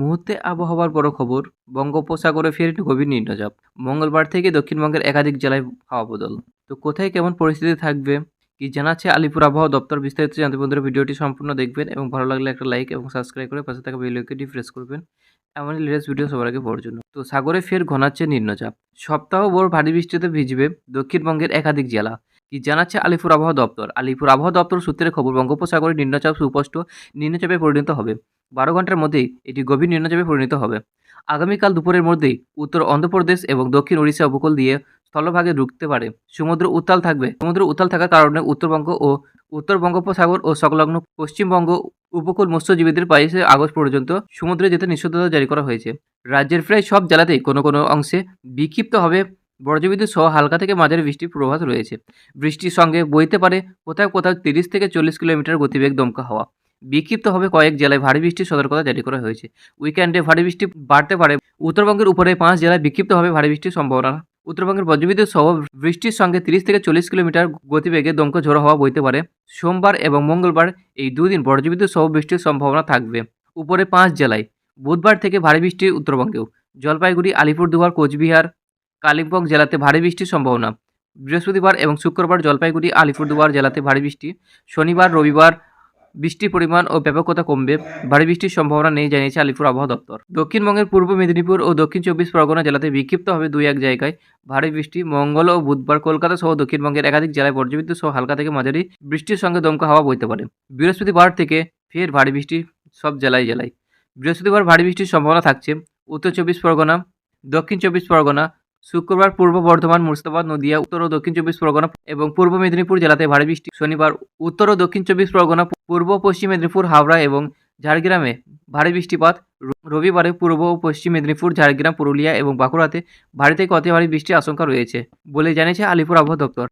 মুহূর্তে আবহাওয়ার বড় খবর, বঙ্গোপসাগরে ফের গভীর নিম্নচাপ। মঙ্গলবার থেকে দক্ষিণবঙ্গের একাধিক জেলায় হাওয়া বদল। তো কোথায় কেমন পরিস্থিতি থাকবে? কি জানাচ্ছে আলিপুর আবহাওয়া দপ্তর? বিস্তারিত জানতে বন্ধুরা ভিডিওটি সম্পূর্ণ দেখবেন এবং ভালো লাগলে একটা লাইক এবং সাবস্ক্রাইব করে পাশে থাকা বেলকে প্রেস করবেন। এমনই লেটেস্ট ভিডিও সবার আগে পাওয়ার জন্য। তো সাগরে ফের ঘনাচ্ছে নিম্নচাপ। সপ্তাহভর ভারী বৃষ্টিতে ভিজবে দক্ষিণবঙ্গের একাধিক জেলা। কি জানাচ্ছে আলিপুর আবহাওয়া দপ্তর? আলিপুর আবহাওয়া দপ্তর সূত্রের খবর, বঙ্গোপসাগরে নিম্নচাপ সুস্পষ্ট, নিম্নচাপে পরিণত হবে। বারো ঘণ্টার মধ্যেই এটি গভীর নিম্নচাপে পরিণত হবে। আগামীকাল দুপুরের মধ্যেই উত্তর অন্ধ্রপ্রদেশ এবং দক্ষিণ ওড়িশা উপকূল দিয়ে স্থলভাগে ঢুকতে পারে। সমুদ্র উত্তাল থাকবে। সমুদ্র উত্তাল থাকার কারণে উত্তরবঙ্গ ও উত্তর বঙ্গোপসাগর ও সংলগ্ন পশ্চিমবঙ্গ উপকূল মৎস্যজীবীদের বাইশে আগস্ট পর্যন্ত সমুদ্রে যেতে নিষেধাজ্ঞা জারি করা হয়েছে। রাজ্যের প্রায় সব জেলাতেই কোনো কোনো অংশে বিক্ষিপ্ত হবে। বজ্রবিদ্যুৎ সহ হালকা থেকে মাঝারি বৃষ্টির পূর্বাভাস রয়েছে। বৃষ্টির সঙ্গে বইতে পারে কোথাও কোথাও তিরিশ থেকে চল্লিশ কিলোমিটার গতিবেগ দমকা হাওয়া। বিক্ষিপ্ত হবে কয়েক জেলায় ভারী বৃষ্টির সতর্কতা জারি করা হয়েছে। উইকেন্ডে ভারী বৃষ্টি বাড়তে পারে। উত্তরবঙ্গের উপরে পাঁচ জেলায় বিক্ষিপ্তভাবে ভারী বৃষ্টির সম্ভাবনা। উত্তরবঙ্গের বজ্রবিদ্যুৎ সহ বৃষ্টির সঙ্গে তিরিশ থেকে চল্লিশ কিলোমিটার গতিবেগে দমকা ঝোড়ো হওয়া বইতে পারে। সোমবার এবং মঙ্গলবার এই দুদিন বজ্রবিদ্যুৎ সহ বৃষ্টির সম্ভাবনা থাকবে। উপরে পাঁচ জেলায় বুধবার থেকে ভারী বৃষ্টি উত্তরবঙ্গেও। জলপাইগুড়ি, আলিপুরদুয়ার, কোচবিহার, কালিম্পং জেলাতে ভারী বৃষ্টির সম্ভাবনা। বৃহস্পতিবার এবং শুক্রবার জলপাইগুড়ি, আলিপুরদুয়ার জেলাতে ভারী বৃষ্টি। শনিবার, রবিবার বৃষ্টির পরিমাণ ও ব্যাপকতা কমবে। ভারী বৃষ্টির সম্ভাবনা নেই, জানিয়েছে আলিপুর আবহাওয়া দপ্তর। দক্ষিণবঙ্গের পূর্ব মেদিনীপুর ও দক্ষিণ চব্বিশ পরগনা জেলাতে বিক্ষিপ্ত হবে দুই এক জায়গায় ভারী বৃষ্টি। মঙ্গল ও বুধবার কলকাতা সহ দক্ষিণবঙ্গের একাধিক জেলায় বজ্রবিদ্যুৎ সহ হালকা থেকে মাঝারি বৃষ্টির সঙ্গে দমকা হাওয়া বইতে পারে। বৃহস্পতিবার থেকে ফের ভারী বৃষ্টি সব জেলায় জেলায়। বৃহস্পতিবার ভারী বৃষ্টির সম্ভাবনা থাকছে। উত্তর চব্বিশ পরগনা, দক্ষিণ চব্বিশ পরগনা শুক্রবার পূর্ব বর্ধমান মুর্শিদাবাদ, নদিয়া, উত্তর ও দক্ষিণ চব্বিশ পরগনা এবং পূর্ব মেদিনীপুর জেলাতে ভারী বৃষ্টি। শনিবার উত্তর ও দক্ষিণ চব্বিশ পরগনা, পূর্ব পশ্চিম মেদিনীপুর, হাওড়া এবং ঝাড়গ্রামে ভারী বৃষ্টিপাত। রবিবারে পূর্ব ও পশ্চিম মেদিনীপুর, ঝাড়গ্রাম, পুরুলিয়া এবং বাঁকুড়াতে ভারী থেকে অতি ভারী বৃষ্টির আশঙ্কা রয়েছে বলে জানিয়েছে আলিপুর আবহাওয়া দপ্তর।